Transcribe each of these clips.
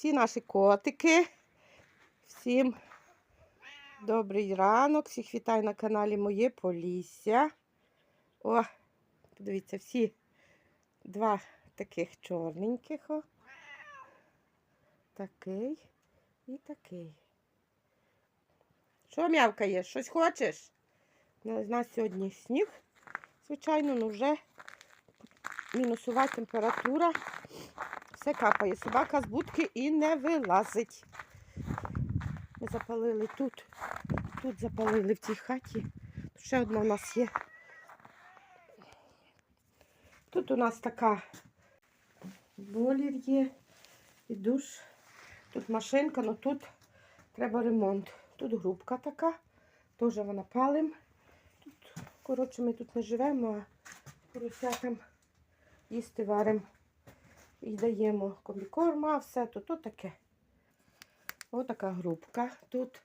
всі наші котики. Всім добрий ранок. Всіх вітаю на каналі Моє Полісся. О, подивіться, всі два таких чорненьких. О. Такий і такий. Що м'явкаєш? Щось хочеш? У нас сьогодні сніг, звичайно, ну вже мінусова температура. Все капає. Собака з будки і не вилазить. Ми запалили тут. Тут запалили в цій хаті. Тут ще одна у нас є. Тут у нас така болір є і душ. Тут машинка, але тут треба ремонт. Тут грубка така, теж вона палим. Тут, коротше, ми тут не живемо, а поросятам їсти варимо і даємо комбікорма, все тут, тут таке. Ось така грубка. Тут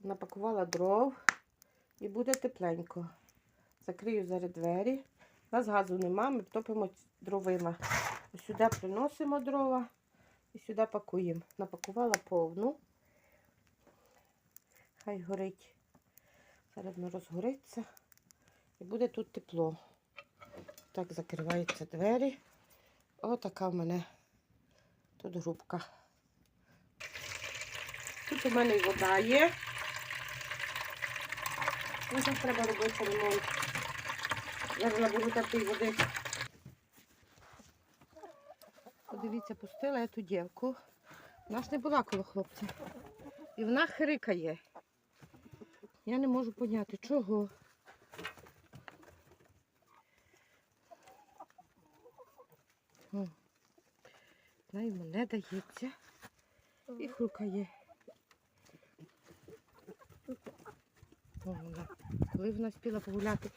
напакувала дров і буде тепленько. Закрию зараз двері. У нас газу нема, ми топимо дровима. Сюди приносимо дрова і сюди пакуємо. Напакувала повну. Хай горить. Зараз розгориться і буде тут тепло. Так закриваються двері. Отака в мене тут грубка. Тут у мене і вода є. Ну, тут треба робити ремонт. Зараз наберу такої води. Подивіться, пустила я ту дівку. Вона ж не була коло хлопця. І вона хрикає. Я не можу поняти, чого. Вона йому не дається. І хрукає. О, вона. Коли вона спіла погуляти,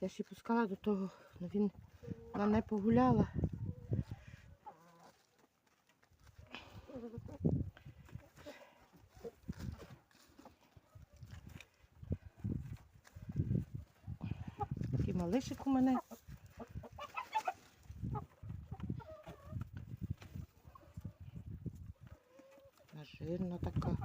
я її пускала до того, але він, вона не погуляла. Такий малишик у мене. Вона Жирна така.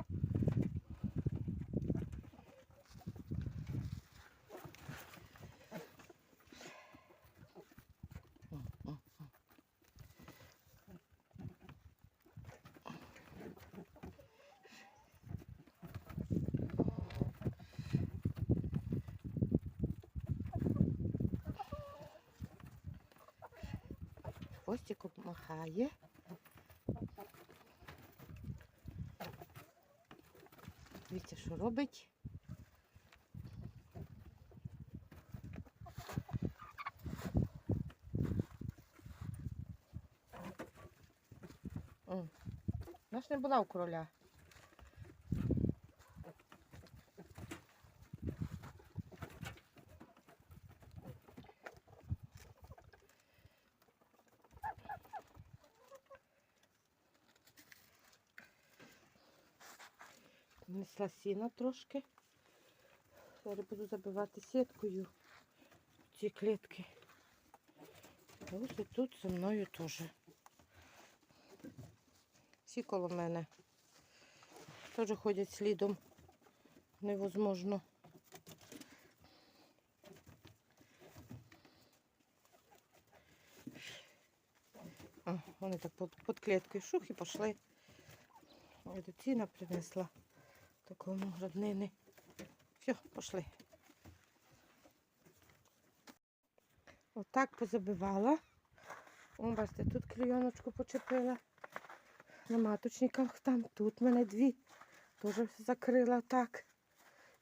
Хвостиком махає. Дивіться, що робить. О, Вона не була у короля. Несла сіна трошки. Зараз буду забивати сіткою ці клітки. Ось і тут зі мною теж. Всі коло мене. Теж ходять слідом. Невозможно. О, вони так під, кліткою шух і пішли. Ціна принесла такому граднини. Все, пішли. Отак позабивала. О, бачите, тут клейоночку почепила. На маточниках там, тут мене дві. Теж закрила так.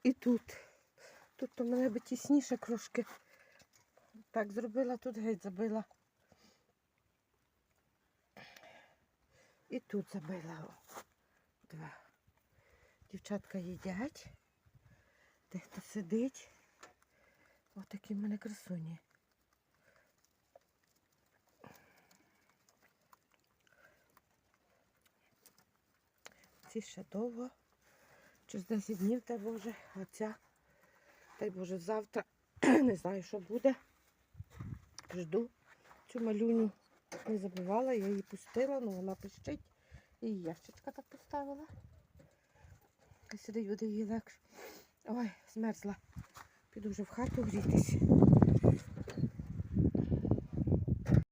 І тут. Тут у мене би тісніше трошки. Так зробила, тут геть забила. І тут забила. Два. Дівчатка їдять. Дехто сидить. Ось такі в мене красуні. Ці ще довго. Через 10 днів, дай Боже, ця, дай Боже, завтра. Не знаю, що буде. Жду Цю малюню не забувала, я її пустила, але вона пищить. І ящичка так поставила. І сюди буде її легше. Ой, змерзла. Піду вже в хату грітись.